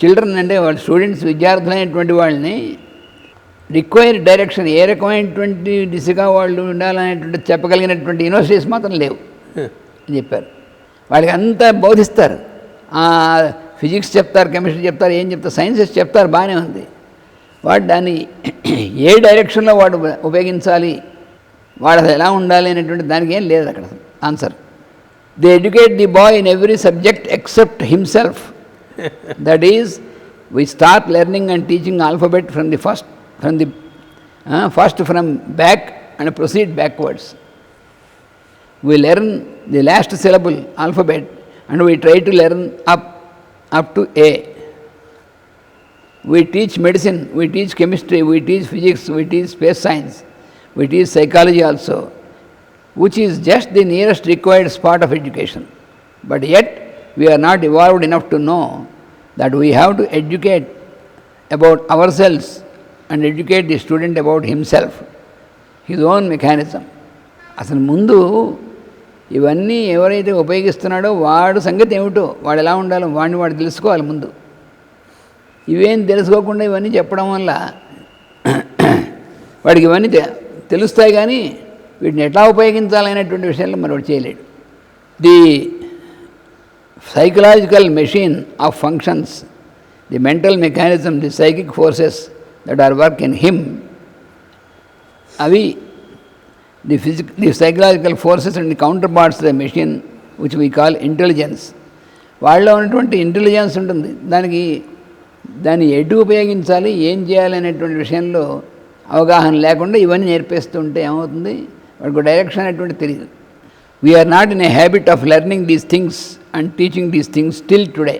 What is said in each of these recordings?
Children అంటే వాళ్ళ students విద్యార్థులైనటువంటి వాళ్ళని రిక్వైర్ డైరెక్షన్ ఏ రకమైనటువంటి దిశగా వాళ్ళు ఉండాలనేటువంటి చెప్పగలిగినటువంటి యూనివర్సిటీస్ మాత్రం లేవు అని చెప్పారు. వాళ్ళకి అంతా బోధిస్తారు. ఫిజిక్స్ చెప్తారు కెమిస్ట్రీ చెప్తారు ఏం చెప్తారు సైన్సెస్ చెప్తారు బాగానే ఉంది. వాడు దాన్ని ఏ డైరెక్షన్లో వాడు ఉపయోగించాలి వాడు అసలు ఎలా ఉండాలి అనేటువంటి దానికి ఏం లేదు అక్కడ answer they educate the boy in every subject except himself that is we start learning and teaching alphabet from the first from the uh, first from back and proceed backwards. We learn the last syllable alphabet and we try to learn up up to a. We teach medicine we teach chemistry we teach physics we teach space science we teach psychology also which is just the nearest required spot of education. But yet we are not evolved enough to know that we have to educate about ourselves and educate the student about himself, his own mechanism. అసలు ముందు ఇవన్నీ ఎవరైతే ఉపయోగిస్తున్నాడో వాడు సంగతి ఏమిటో వాడు ఎలా ఉండాలో వాడిని వాడు తెలుసుకోవాలి ముందు ఇవేం తెలుసుకోకుండా ఇవన్నీ చెప్పడం వల్ల వాడికి ఇవన్నీ తె- తెలుస్తాయి కానీ వీటిని ఎట్లా ఉపయోగించాలనేటువంటి విషయంలో మరి వాడు చేయలేడు the psychological machine of functions, the mental mechanism, the psychic forces that are work in him, avi, the, physic, the psychological forces and the counterparts of the machine, which we call intelligence. వాళ్ళలో ఉన్నటువంటి intelligence ఉంటుంది దానికి దాన్ని ఎటు ఉపయోగించాలి ఏం చేయాలి అనేటువంటి విషయంలో అవగాహన లేకుండా ఇవన్నీ నేర్పేస్తుంటే ఏమవుతుంది వాడికి డైరెక్షన్ అనేటువంటి తెలియదు We're not in a habit of learning these things and teaching these things still today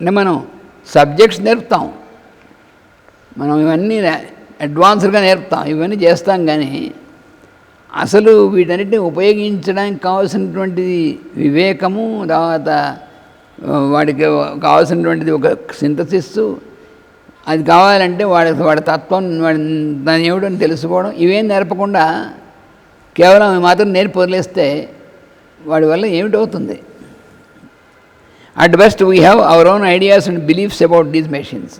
అంటే మనం సబ్జెక్ట్స్ నేర్పుతాం. మనం ఇవన్నీ అడ్వాన్స్డ్గా నేర్పుతాం. ఇవన్నీ చేస్తాం కానీ అసలు వీటన్నిటిని ఉపయోగించడానికి కావాల్సినటువంటి వివేకము తర్వాత వాడికి కావాల్సినటువంటిది ఒక సింథసిస్ అది కావాలంటే వాడి వాడి తత్వం వాడి దాని ఏమిటని తెలుసుకోవడం ఇవేం నేర్పకుండా కేవలం అవి మాత్రం నేను వదిలేస్తే వాడి వల్ల ఏమిటవుతుంది at best we have our own ideas and beliefs about these machines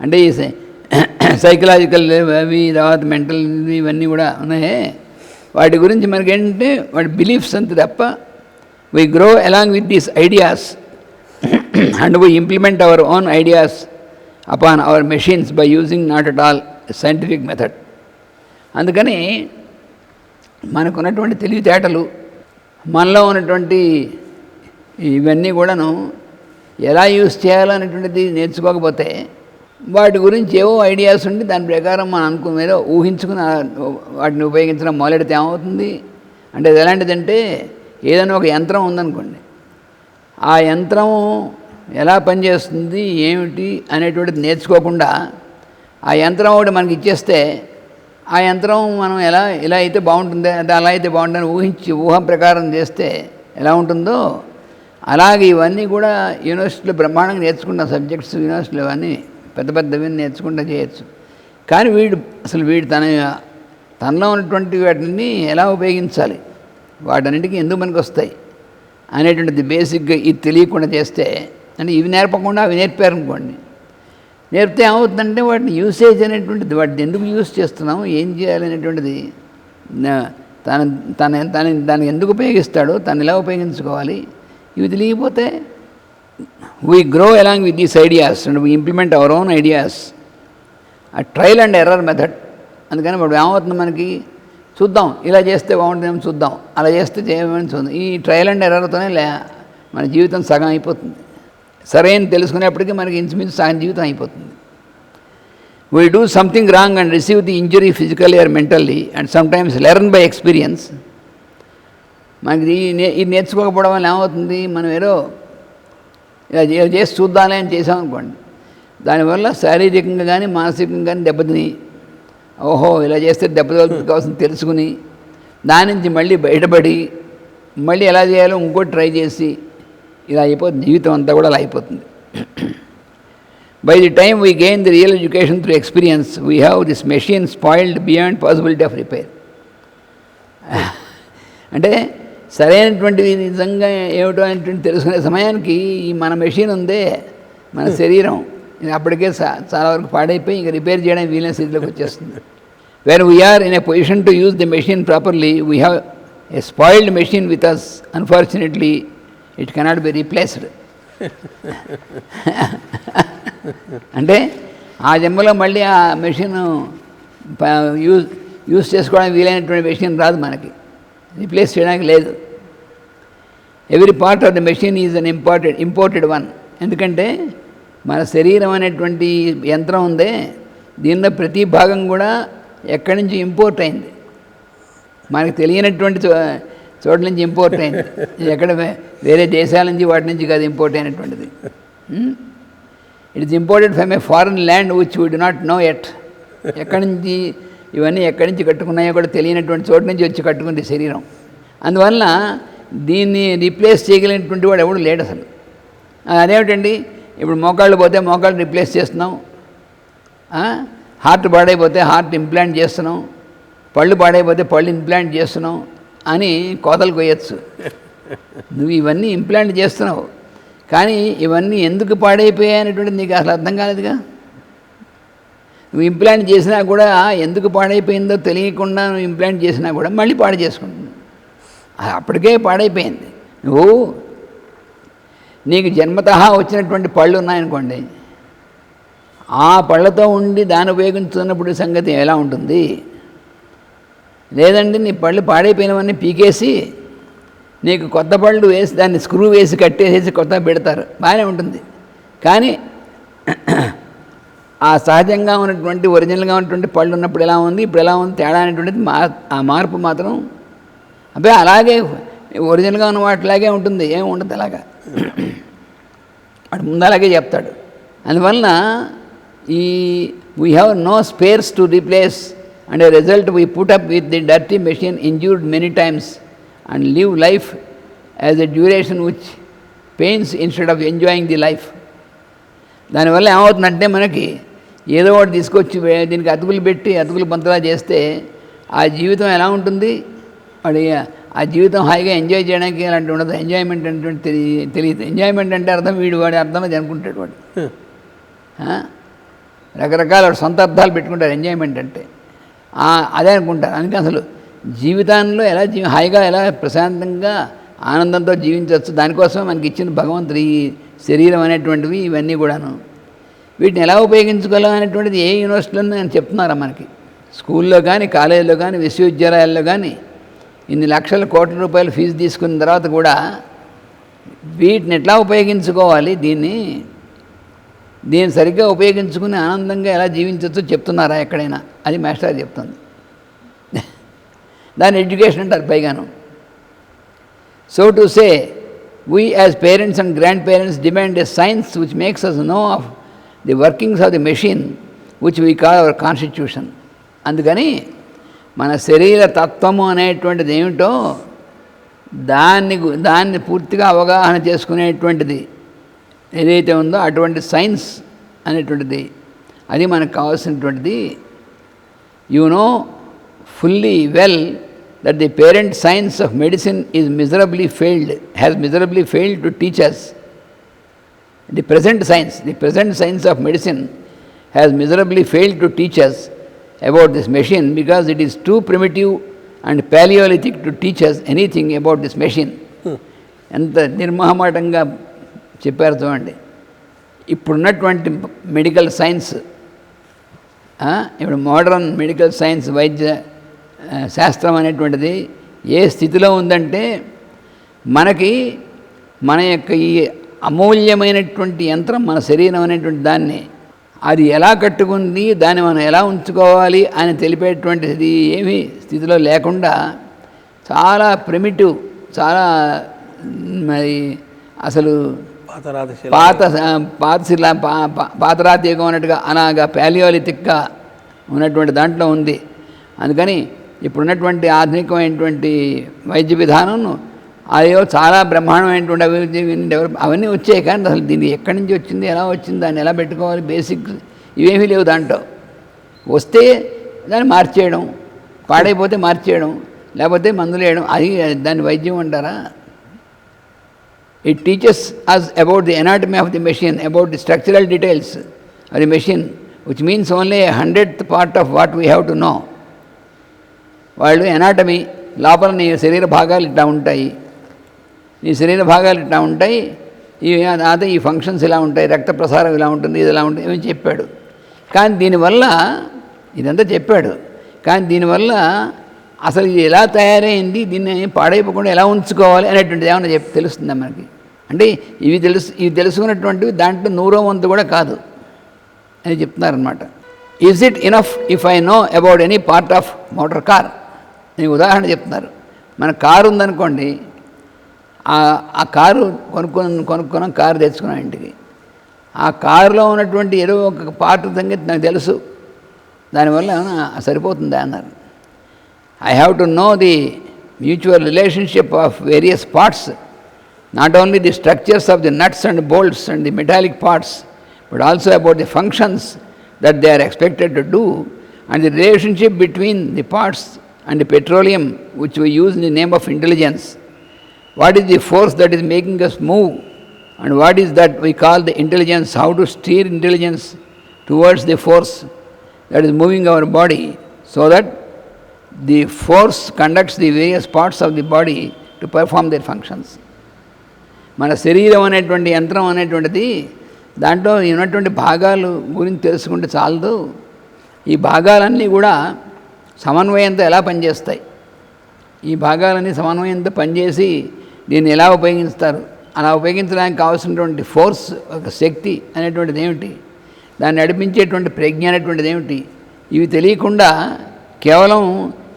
అంటే ఈ సైకలాజికల్ అవి తర్వాత మెంటల్ ఇవన్నీ కూడా ఉన్నాయి. వాటి గురించి మనకి వాటి బిలీఫ్స్ అంత తప్ప we grow along with these ideas and we implement our own ideas upon our machines by using not at all scientific method అందుకని మనకున్నటువంటి తెలివితేటలు మనలో ఉన్నటువంటి ఇవన్నీ కూడాను ఎలా యూస్ చేయాలనేటువంటిది నేర్చుకోకపోతే వాటి గురించి ఏవో ఐడియాస్ ఉండి దాని ప్రకారం మనం అనుకునేదో మీద ఊహించుకుని వాటిని ఉపయోగించడం మొదలెడితే ఏమవుతుంది? అంటే అది ఎలాంటిదంటే ఏదైనా ఒక యంత్రం ఉందనుకోండి. ఆ యంత్రం ఎలా పనిచేస్తుంది ఏమిటి అనేటువంటిది నేర్చుకోకుండా ఆ యంత్రం ఒకటి మనకి ఇచ్చేస్తే ఆ యంత్రం మనం ఎలా ఇలా అయితే బాగుంటుంది అంటే అలా అయితే బాగుంటుందని ఊహించి ఊహ ప్రకారం చేస్తే ఎలా ఉంటుందో అలాగే ఇవన్నీ కూడా యూనివర్సిటీలో బ్రహ్మాండంగా నేర్చుకున్న సబ్జెక్ట్స్ యూనివర్సిటీలో ఇవన్నీ పెద్ద పెద్దవి నేర్చుకుంటూ చేయొచ్చు. కానీ వీడు అసలు వీడు తన తనలో ఉన్నటువంటి వాటిని ఎలా ఉపయోగించాలి? వాటన్నిటికీ ఎందుకు మనకు వస్తాయి అనేటువంటిది బేసిక్గా ఇది తెలియకుండా చేస్తే అంటే ఇవి నేర్పకుండా అవి నేర్పారనుకోండి. నేర్పితే ఏమవుతుందంటే వాటిని యూసేజ్ అనేటువంటిది వాటిని ఎందుకు యూస్ చేస్తున్నాం ఏం చేయాలి అనేటువంటిది తన తన తన దాన్ని ఎందుకు ఉపయోగిస్తాడో తను ఎలా ఉపయోగించుకోవాలి ఇవి తెలియకపోతే we grow along with these ideas and we implement our own ideas a trial and error method అందుకని ఇప్పుడు ఏమవుతుంది మనకి చూద్దాం ఇలా చేస్తే బాగుంటుందేమో చూద్దాం అలా చేస్తే చేయమని చూద్దాం. ఈ ట్రయల్ అండ్ ఎర్రర్తోనే లే మన జీవితం సగం అయిపోతుంది. సరైన తెలుసుకునేప్పటికీ మనకి ఇంచుమించు సగం జీవితం అయిపోతుంది. We do something wrong and receive the injury physically or mentally and sometimes learn by experience మనకి ఇది నేర్చుకోకపోవడం వల్ల ఏమవుతుంది? మనం ఏదో ఇలా చేసి చూద్దాలే అని చేసామనుకోండి దానివల్ల శారీరకంగా కానీ మానసికంగా కానీ దెబ్బతిని. ఓహో ఇలా చేస్తే దెబ్బ కావాల్సింది తెలుసుకుని దాని నుంచి మళ్ళీ బయటపడి మళ్ళీ ఎలా చేయాలో ఇంకోటి ట్రై చేసి ఇలా అయిపోతుంది. జీవితం అంతా కూడా అలా అయిపోతుంది. By the time we gain the real education through experience we have this machine spoiled beyond possibility of repair అంటే సరైనటువంటిది నిజంగా ఏమిటో అనేటువంటి తెలుసుకునే సమయానికి ఈ మన మెషిన్ ఉందే మన శరీరం. ఇది అప్పటికే చా- చాలా వరకు పాడైపోయి ఇంకా రిపేర్ చేయడానికి వీలైన స్థితిలోకి వచ్చేస్తుంది. When we're in a position to use the machine properly we have a spoiled machine with us unfortunately it cannot be replaced అంటే ఆ జన్మలో మళ్ళీ ఆ మెషిన్ యూజ్ యూజ్ చేసుకోవడానికి వీలైనటువంటి మెషిన్ రాదు మనకి. రీప్లేస్ చేయడానికి లేదు. Every part of the machine is an imparted imported one. ఎందుకంటే మన శరీరం అనేటువంటి యంత్రం ఉందే దీనిలో ప్రతి భాగం కూడా ఎక్కడి నుంచి ఇంపోర్ట్ అయింది. మనకు తెలియనటువంటి చో చోట్ల నుంచి ఇంపోర్ట్ అయింది. ఎక్కడ వేరే దేశాల నుంచి వాటి నుంచి కాదు import అయినటువంటిది. It is imported from a foreign land which we do not know at ఎక్కడి నుంచి ఇవన్నీ ఎక్కడి నుంచి కట్టుకున్నాయో కూడా తెలియనటువంటి చోటు నుంచి వచ్చి కట్టుకుంది శరీరం. అందువల్ల దీన్ని రీప్లేస్ చేయగలిగినటువంటి వాడు ఎవడు లేడు అసలు. అదేమిటండి? ఇప్పుడు మోకాళ్ళు పోతే మోకాళ్ళు రీప్లేస్ చేస్తున్నాం. హార్ట్ పాడైపోతే హార్ట్ ఇంప్లాంట్ చేస్తున్నాం. పళ్ళు పాడైపోతే పళ్ళు ఇంప్లాంట్ చేస్తున్నాం అని కోతలు కొయ్యచ్చు. నువ్వు ఇవన్నీ ఇంప్లాంట్ చేస్తున్నావు. కానీ ఇవన్నీ ఎందుకు పాడైపోయాయనేటువంటిది నీకు అసలు అర్థం కాలేదుగా? నువ్వు ఇంప్లాంట్ చేసినా కూడా ఎందుకు పాడైపోయిందో తెలియకుండా నువ్వు ఇంప్లాంట్ చేసినా కూడా మళ్ళీ పాడు చేసుకుంటున్నావు. అది అప్పటికే పాడైపోయింది. నువ్వు నీకు జన్మత వచ్చినటువంటి పళ్ళు ఉన్నాయనుకోండి ఆ పళ్ళతో ఉండి దాన్ని ఉపయోగించుతున్నప్పుడు సంగతి ఎలా ఉంటుంది? లేదండి నీ పళ్ళు పాడైపోయినవన్నీ పీకేసి నీకు కొత్త పళ్ళు వేసి దాన్ని స్క్రూ వేసి కట్టేసేసి కొత్త పెడతారు. బాగానే ఉంటుంది. కానీ ఆ సహజంగా ఉన్నటువంటి ఒరిజినల్గా ఉన్నటువంటి పళ్ళు ఉన్నప్పుడు ఎలా ఉంది ఇప్పుడు ఎలా ఉంది తేడా అనేటువంటిది మా ఆ మార్పు మాత్రం అబ్బాయి అలాగే ఒరిజినల్గా ఉన్న వాటిలాగే ఉంటుంది. ఏమి ఉండదు అలాగా. వాడు ముందు అలాగే చెప్తాడు. అందువలన ఈ we have no spares to replace and result we put up with the dirty machine injured many times and live life as a duration which pains instead of enjoying the life దానివల్ల ఏమవుతుందంటే మనకి ఏదో ఒకటి తీసుకొచ్చి దీనికి అతుకులు పెట్టి అతుకులు పంతలా చేస్తే ఆ జీవితం ఎలా ఉంటుంది? వాడి ఆ జీవితం హాయిగా ఎంజాయ్ చేయడానికి అలాంటి ఉండదు. ఎంజాయ్మెంట్ అంటే తెలియ తెలియదు. ఎంజాయ్మెంట్ అంటే అర్థం వీడు వాడి అర్థం అది అనుకుంటాడు వాడు? రకరకాల సొంత అర్థాలు పెట్టుకుంటారు ఎంజాయ్మెంట్ అంటే. అదే అనుకుంటారు. అందుకే అసలు జీవితాల్లో ఎలా జీవి హాయిగా ఎలా ప్రశాంతంగా ఆనందంతో జీవించవచ్చు దానికోసం మనకి ఇచ్చిన భగవంతుడు ఈ శరీరం అనేటువంటివి ఇవన్నీ కూడాను. వీటిని ఎలా ఉపయోగించుకోవాలి అనేటువంటిది ఏ యూనివర్సిటీలో నేను చెప్తున్నారా మనకి? స్కూల్లో కానీ కాలేజీలో కానీ విశ్వవిద్యాలయాల్లో కానీ ఇన్ని లక్షల కోట్ల రూపాయలు ఫీజు తీసుకున్న తర్వాత కూడా వీటిని ఎట్లా ఉపయోగించుకోవాలి దీన్ని దీన్ని సరిగ్గా ఉపయోగించుకుని ఆనందంగా ఎలా జీవించవచ్చో చెప్తున్నారా ఎక్కడైనా? అది మాస్టర్ చెప్తుంది. దాని ఎడ్యుకేషన్ అంటారు పైగాను. So to say we as parents and grand parents demand a science which makes us know of the workings of the machine which we call our constitution అందుకని మన శరీర తత్వము అనేటువంటిది ఏమిటో దాన్ని గు- దాన్ని పూర్తిగా అవగాహన చేసుకునేటువంటిది ఏదైతే ఉందో అటువంటి సైన్స్ అనేటువంటిది. అది మనకు కావాల్సినటువంటిది. You know fully well that the parent science of medicine is miserably failed has miserably failed to teach us the present science, the present science of medicine has miserably failed to teach us about this machine because it is too primitive and paleolithic to teach us anything about this machine. ఎంత నిర్మహమాటంగా చెప్పారు చూడండి ఇప్పుడున్నటువంటి medical science ఇప్పుడు modern medical science వైద్య శాస్త్రం అనేటువంటిది ఏ స్థితిలో ఉందంటే మనకి మన యొక్క ఈ అమూల్యమైనటువంటి యంత్రం మన శరీరం అనేటువంటి దాన్ని అది ఎలా కట్టుకుంది దాన్ని మనం ఎలా ఉంచుకోవాలి అని తెలిపేటువంటిది ఏమీ స్థితిలో లేకుండా చాలా ప్రిమిటివ్ చాలా మరి అసలు పాత పాత శిలా పాతరాతి యుగం అన్నట్టుగా అలాగా ప్యాలియోలితిక్గా ఉన్నటువంటి దాంట్లో ఉంది. అందుకని ఇప్పుడున్నటువంటి ఆధునికమైనటువంటి వైద్య విధానం అదేవో చాలా బ్రహ్మాండమైనటువంటి అభివృద్ధి డెవలప్ అవన్నీ వచ్చాయి కానీ అసలు దీన్ని ఎక్కడి నుంచి వచ్చింది ఎలా వచ్చింది దాన్ని ఎలా పెట్టుకోవాలి బేసిక్ ఇవేమీ లేవు దాంట్లో. వస్తే దాన్ని మార్చేయడం పాడైపోతే మార్చేయడం లేకపోతే మందులు వేయడం అది దాన్ని వైద్యం అంటారా? It teaches us about the anatomy of the machine about the structural details of the machine, which means only a hundredth part of what we have. వాళ్ళు ఎనాటమీ లోపల నీ శరీర భాగాలు ఇట్లా ఉంటాయి. నీ శరీర భాగాలు ఇట్లా ఉంటాయి. ఈ అదే ఈ ఫంక్షన్స్ ఇలా ఉంటాయి రక్త ప్రసారం ఇలా ఉంటుంది ఇది ఇలా ఉంటుంది ఏమని చెప్పాడు. కానీ దీనివల్ల ఇదంతా చెప్పాడు. కానీ దీనివల్ల అసలు ఇది ఎలా తయారైంది దీన్ని పాడైపోకుండా ఎలా ఉంచుకోవాలి అనేటువంటిది ఏమన్నా చెప్ తెలుస్తుందా మనకి? అంటే ఇవి తెలుసు ఇవి తెలుసుకున్నటువంటివి దాంట్లో నూరో వంతు కూడా కాదు అని చెప్తున్నారనమాట is it enough if I know about any part of motor car నేను ఉదాహరణ చెప్తున్నారు. మన కారు ఉందనుకోండి ఆ- ఆ కారు కొనుక్కొని కొనుక్కున్నాం కారు తెచ్చుకున్నాం ఇంటికి. ఆ కారులో ఉన్నటువంటి ఏదో ఒక పార్ట్ సంగతి నాకు తెలుసు. దానివల్ల సరిపోతుందా అన్నారు. I have to know the mutual relationship of various parts not only the structures of the nuts and bolts and the metallic parts but also about the functions that they are expected to do and the relationship between the parts and petroleum which we use in the name of intelligence what is the force that is making us move and what is that we call the intelligence how to steer intelligence towards the force that is moving our body so that the force conducts the various parts of the body to perform their functions మన శరీరం అనేటువంటి యంత్రం అనేటువంటిది దాంట్లో ఉన్నటువంటి భాగాలు గురించి తెలుసుకుంటే చాలదు. ఈ భాగాలన్నీ కూడా సమన్వయంతో ఎలా పనిచేస్తాయి? ఈ భాగాలన్నీ సమన్వయంతో పనిచేసి దీన్ని ఎలా ఉపయోగిస్తారు? అలా ఉపయోగించడానికి కావాల్సినటువంటి ఫోర్స్ ఒక శక్తి అనేటువంటిది ఏమిటి? దాన్ని నడిపించేటువంటి ప్రజ్ఞ అనేటువంటిది ఏమిటి? ఇవి తెలియకుండా కేవలం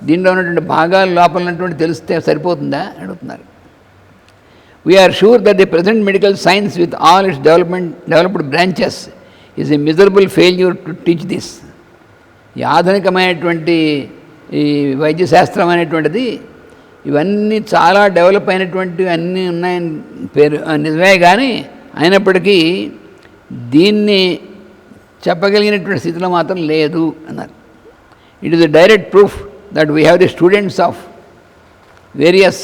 దీనిలో ఉన్నటువంటి భాగాల లోపల ఉన్నటువంటి తెలిస్తే సరిపోతుందా అడుగుతున్నారు. We're sure that the present medical science with all its development developed branches is a miserable failure to teach this ఈ ఆధునికమైనటువంటి ఈ వైద్య శాస్త్రం అనేటువంటిది ఇవన్నీ చాలా డెవలప్ అయినటువంటివి అన్నీ ఉన్నాయని పేరు నిజమే కానీ అయినప్పటికీ దీన్ని చెప్పగలిగినటువంటి స్థితిలో మాత్రం లేదు అన్నారు. It is the direct proof that we have the students of various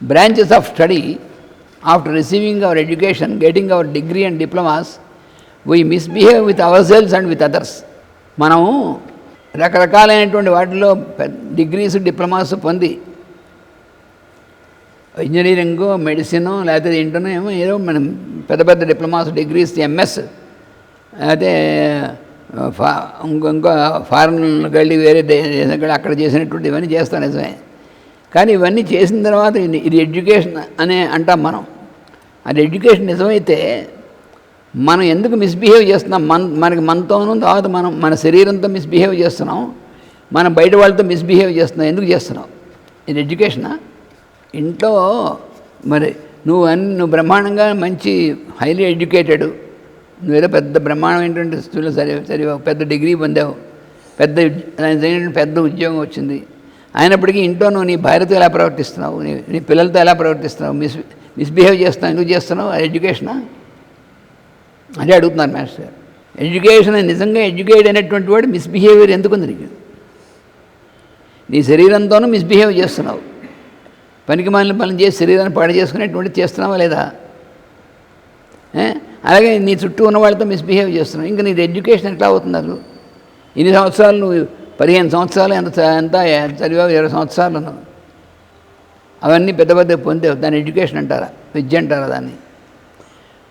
branches of study after receiving our education, getting our degree and diplomas, we misbehave with our selves and with others మనము రకరకాలైనటువంటి వాటిలో degrees diplomas పొంది engineering medicine లేకపోతే ఇంటర్నో ఏమో ఏదో మనం పెద్ద పెద్ద డిప్లొమాస్ డిగ్రీస్ ఎంఎస్ అయితే ఫా ఇంకో ఇంకో ఫారెన్కి వెళ్ళి వేరే దేశం అక్కడ చేసినటువంటి ఇవన్నీ చేస్తాను నిజమే. కానీ ఇవన్నీ చేసిన తర్వాత ఇది- ఇది ఎడ్యుకేషన్ అనే అంటాం మనం. అది ఎడ్యుకేషన్ నిజమైతే మనం ఎందుకు మిస్బిహేవ్ చేస్తున్నాం? మన మనకి మనతోనూ తర్వాత మనం మన శరీరంతో మిస్బిహేవ్ చేస్తున్నాం. మనం బయట వాళ్ళతో మిస్బిహేవ్ చేస్తున్నాం. ఎందుకు చేస్తున్నాం? ఇది ఎడ్యుకేషనా ఇంట్లో మరి నువ్వు అన్ని నువ్వు బ్రహ్మాండంగా మంచి హైలీ ఎడ్యుకేటెడ్ నువ్వేదో పెద్ద బ్రహ్మాండమైనటువంటి స్థితిలో సరే సరి పెద్ద డిగ్రీ పొందావు పెద్ద పెద్ద ఉద్యోగం వచ్చింది. అయినప్పటికీ ఇంట్లో నువ్వు నీ భార్యతో ఎలా ప్రవర్తిస్తున్నావు? నీ నీ పిల్లలతో ఎలా ప్రవర్తిస్తున్నావు? మిస్ మిస్బిహేవ్ చేస్తున్నావు? ఎందుకు చేస్తున్నావు? అది ఎడ్యుకేషనా అదే అడుగుతున్నారు మాస్టర్ ఎడ్యుకేషన్ నిజంగా ఎడ్యుకేట్ అయినటువంటి వాడు మిస్బిహేవియర్ ఎందుకు ఉంది నీకు నీ శరీరంతోనూ మిస్బిహేవ్ చేస్తున్నావు. పనికి మాలిన పనులు చేసి శరీరాన్ని పాడు చేసుకునేటువంటి చేస్తున్నావా లేదా? అలాగే నీ చుట్టూ ఉన్న వాళ్ళతో మిస్బిహేవ్ చేస్తున్నావు. ఇంకా నీది ఎడ్యుకేషన్ ఎట్లా అవుతున్నారు ఇన్ని సంవత్సరాలు నువ్వు పదిహేను సంవత్సరాలు ఎంత ఎంత చదివావు? ఇరవై సంవత్సరాలు అవన్నీ పెద్ద పెద్ద పొందేవు. దాన్ని ఎడ్యుకేషన్ అంటారా? విద్య అంటారా దాన్ని?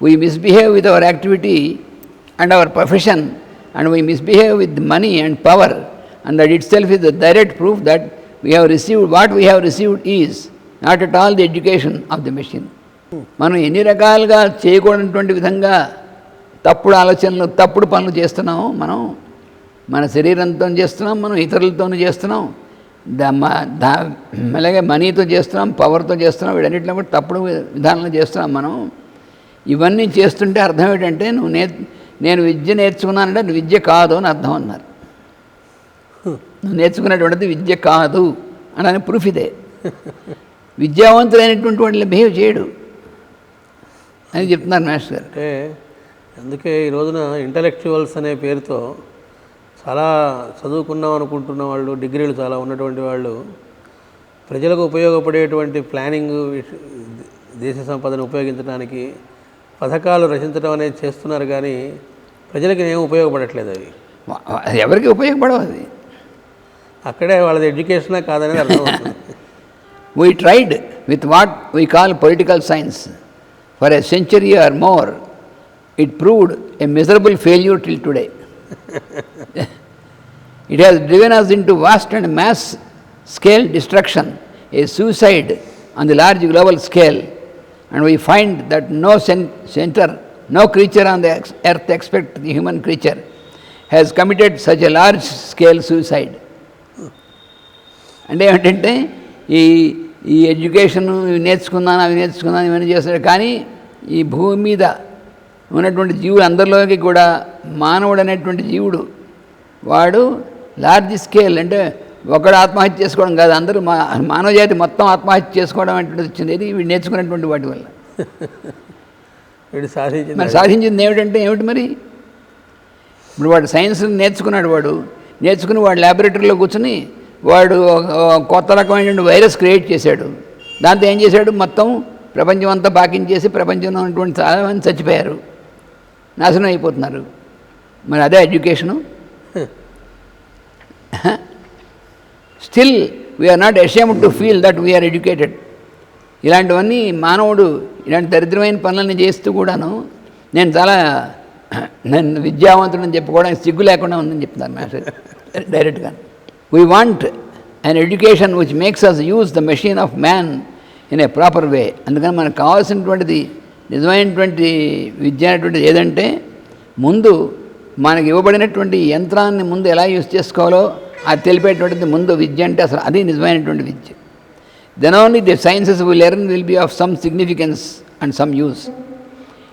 We misbehave with our activity and our profession and we misbehave with money and power and that itself is the direct proof that we have received what we have received is not at all the education of the machine మనం ఎన్ని రకాలుగా చేయకూడనటువంటి విధంగా తప్పుడు ఆలోచనలు తప్పుడు పనులు చేస్తున్నాము మనం మన శరీరంతో చేస్తున్నాం మనం ఇతరులతోనూ చేస్తున్నాం దా మ- దా అలాగే మనీతో చేస్తున్నాం పవర్తో చేస్తున్నాం వీటన్నిటిలో కూడా తప్పుడు విధానంలో చేస్తున్నాం మనం. ఇవన్నీ చేస్తుంటే అర్థం ఏంటంటే నువ్వు నే నేను విద్య నేర్చుకున్నానంటే అది విద్య కాదు అని అర్థం అన్నారు. నువ్వు నేర్చుకున్నటువంటిది విద్య కాదు అని ప్రూఫ్ ఇదే. విద్యావంతులైనటువంటి వాళ్ళు బిహేవ్ చేయడు అని చెప్తున్నారు మాస్టర్ గారు. అంటే అందుకే ఈ రోజున ఇంటలెక్చువల్స్ అనే పేరుతో చాలా చదువుకున్నాం అనుకుంటున్న వాళ్ళు డిగ్రీలు చాలా ఉన్నటువంటి వాళ్ళు ప్రజలకు ఉపయోగపడేటువంటి ప్లానింగ్ దేశ సంపదను ఉపయోగించడానికి పథకాలు రచించడం అనేది చేస్తున్నారు కానీ ప్రజలకు ఏం ఉపయోగపడట్లేదు అవి. ఎవరికి ఉపయోగపడవు అది. అక్కడే వాళ్ళది ఎడ్యుకేషనే కాదని we tried with what we call political science for a century or more it proved a miserable failure till today it has driven us into vast and mass scale destruction a suicide on the large global scale and we find that no cen- center, no creature on the ex- earth except the human creature has committed such a large scale suicide. అంటే ఏమిటంటే ఈ ఈ education ఇవి నేర్చుకున్నాను అవి నేర్చుకున్నాను ఇవన్నీ చేస్తాడు కానీ ఈ భూమి మీద ఉన్నటువంటి జీవులు అందరిలోకి కూడా మానవుడు అనేటువంటి జీవుడు వాడు లార్జ్ స్కేల్ అంటే ఒకడు ఆత్మహత్య చేసుకోవడం కాదు అందరూ మా మానవ జాతి మొత్తం ఆత్మహత్య చేసుకోవడం అనేటువంటిది వచ్చింది. ఇది వీడు నేర్చుకున్నటువంటి వాటి వల్ల. వీడు సాధించింది మరి సాధించింది ఏమిటంటే ఏమిటి మరి? ఇప్పుడు వాడు సైన్స్ నేర్చుకున్నాడు వాడు. నేర్చుకుని వాడు ల్యాబొరేటరీలో కూర్చుని వాడు కొత్త రకమైనటువంటి వైరస్ క్రియేట్ చేశాడు. దాంతో ఏం చేశాడు? మొత్తం ప్రపంచం అంతా పాకించేసి ప్రపంచంలో ఉన్నటువంటి చాలామంది చచ్చిపోయారు. నాశనం అయిపోతున్నారు. మరి అదే education? Still we're not ashamed to feel that we're educated ఇలాంటివన్నీ మానవుడు ఇలాంటి దరిద్రమైన పనులన్నీ చేస్తూ కూడాను నేను చాలా నేను విద్యావంతుడని చెప్పుకోవడానికి సిగ్గు లేకుండా ఉందని చెప్తాను మాస్టర్. డైరెక్ట్గా. We want an education which makes us use the machine of man in a proper way అందుకని మనకు కావాల్సినటువంటిది నిజమైనటువంటి విద్య అనేటువంటిది ఏదంటే ముందు మనకి ఇవ్వబడినటువంటి యంత్రాన్ని ముందు ఎలా యూజ్ చేసుకోవాలో అది తెలిపేటువంటిది ముందు విద్య అంటే అసలు అది నిజమైనటువంటి విద్య. Then only the sciences will learn will be of some significance and some use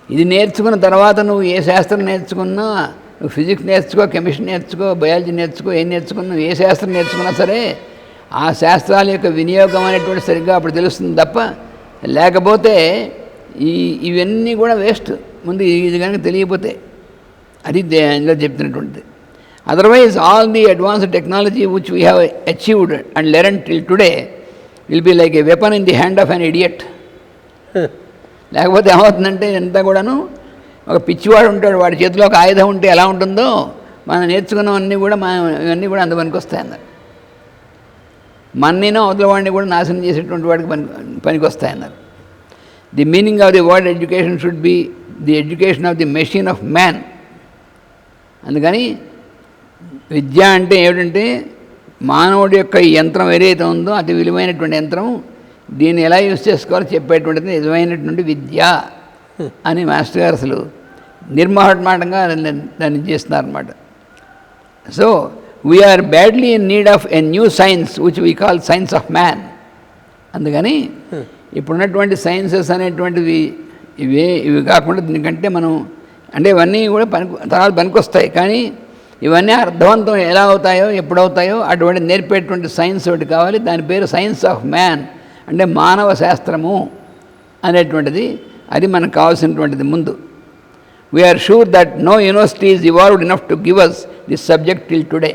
ఇది నేర్చుకున్న తర్వాత నువ్వు ఏ శాస్త్రం నేర్చుకున్నా నువ్వు ఫిజిక్స్ నేర్చుకో కెమిస్ట్రీ నేర్చుకో బయాలజీ నేర్చుకో ఏం నేర్చుకున్నా ఏ శాస్త్రం నేర్చుకున్నా సరే ఆ శాస్త్రాల యొక్క వినియోగం అనేటువంటి సరిగ్గా అప్పుడు తెలుస్తుంది తప్ప లేకపోతే ఈ ఇవన్నీ కూడా వేస్ట్ ముందు ఇది కనుక తెలియకపోతే అది దే- ఇందులో చెప్తున్నటువంటిది. Otherwise all the advanced technology which we have achieved and learn till today will be like a weapon in the hand of an idiot లేకపోతే ఏమవుతుందంటే ఎంత కూడాను ఒక పిచ్చివాడు ఉంటాడు వాడి చేతిలో ఒక ఆయుధం ఉంటే ఎలా ఉంటుందో మనం నేర్చుకున్నవన్నీ కూడా మన ఇవన్నీ కూడా అంత పనికి వస్తాయి అన్నారు. మన్నీనో అవతల వాడిని కూడా నాశనం చేసేటువంటి వాడికి పని పనికి వస్తాయి అన్నారు. The meaning of the word education should be the education of the machine of man అందుకని విద్య అంటే ఏమిటంటే మానవుడి యొక్క యంత్రం ఏదైతే ఉందో అతి విలువైనటువంటి యంత్రం దీన్ని ఎలా యూజ్ చేసుకోవాలో చెప్పేటువంటిది నిజమైనటువంటి విద్య అని మాస్టర్ గారు అసలు నిర్మహమాటంగా దాన్ని చేస్తున్నారు అనమాట so we're badly in need of a new science which we call science of man అందుకని ఇప్పుడున్నటువంటి సైన్సెస్ అనేటువంటివి ఇవే ఇవి కాకుండా దీనికంటే మనం అంటే ఇవన్నీ కూడా పనికి తర్వాత పనికొస్తాయి. కానీ ఇవన్నీ అర్థవంతం ఎలా అవుతాయో ఎప్పుడవుతాయో అటువంటి నేర్పేటువంటి సైన్స్ ఒకటి కావాలి. దాని పేరు సైన్స్ ఆఫ్ మ్యాన్ అంటే మానవ శాస్త్రము అనేటువంటిది. అది మనకు కావాల్సినటువంటిది ముందు. We're sure that no university is evolved enough to give us this subject till today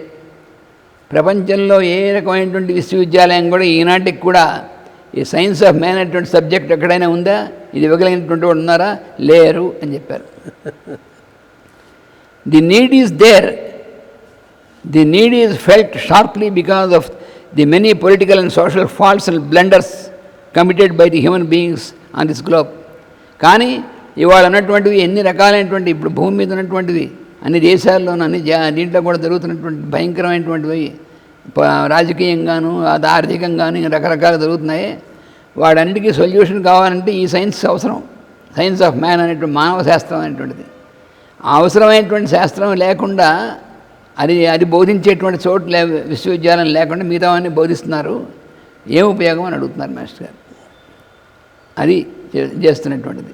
ప్రపంచంలో ఏ రకమైనటువంటి విశ్వవిద్యాలయం కూడా ఈనాటికి కూడా ఈ సైన్స్ ఆఫ్ మ్యాన్ అనేటువంటి సబ్జెక్ట్ ఎక్కడైనా ఉందా? ఇది ఇవ్వగలిగినటువంటి వాడు ఉన్నారా? లేరు అని చెప్పారు. The need is there the need is felt sharply because of the many political and social falls and blunders committed by the human beings on this globe కానీ ఇవాళ ఉన్నటువంటివి ఎన్ని రకాలైనటువంటి ఇప్పుడు భూమి మీద ఉన్నటువంటివి అన్ని దేశాల్లోనూ అన్ని జా దీంట్లో కూడా జరుగుతున్నటువంటి భయంకరమైనటువంటివి ప- రాజకీయంగాను అది ఆర్థికంగాను ఇంకా రకరకాలు జరుగుతున్నాయి. వాడన్నిటికీ సొల్యూషన్ కావాలంటే ఈ సైన్స్ అవసరం. సైన్స్ ఆఫ్ మ్యాన్ అనేటువంటి మానవ శాస్త్రం అనేటువంటిది. ఆ అవసరమైనటువంటి శాస్త్రం లేకుండా అది అది బోధించేటువంటి చోటు లే విశ్వవిద్యాలయం లేకుండా మిగతావన్నీ బోధిస్తున్నారు. ఏం ఉపయోగం అని అడుగుతున్నారు మాస్టర్ గారు. అది చే- చేస్తున్నటువంటిది.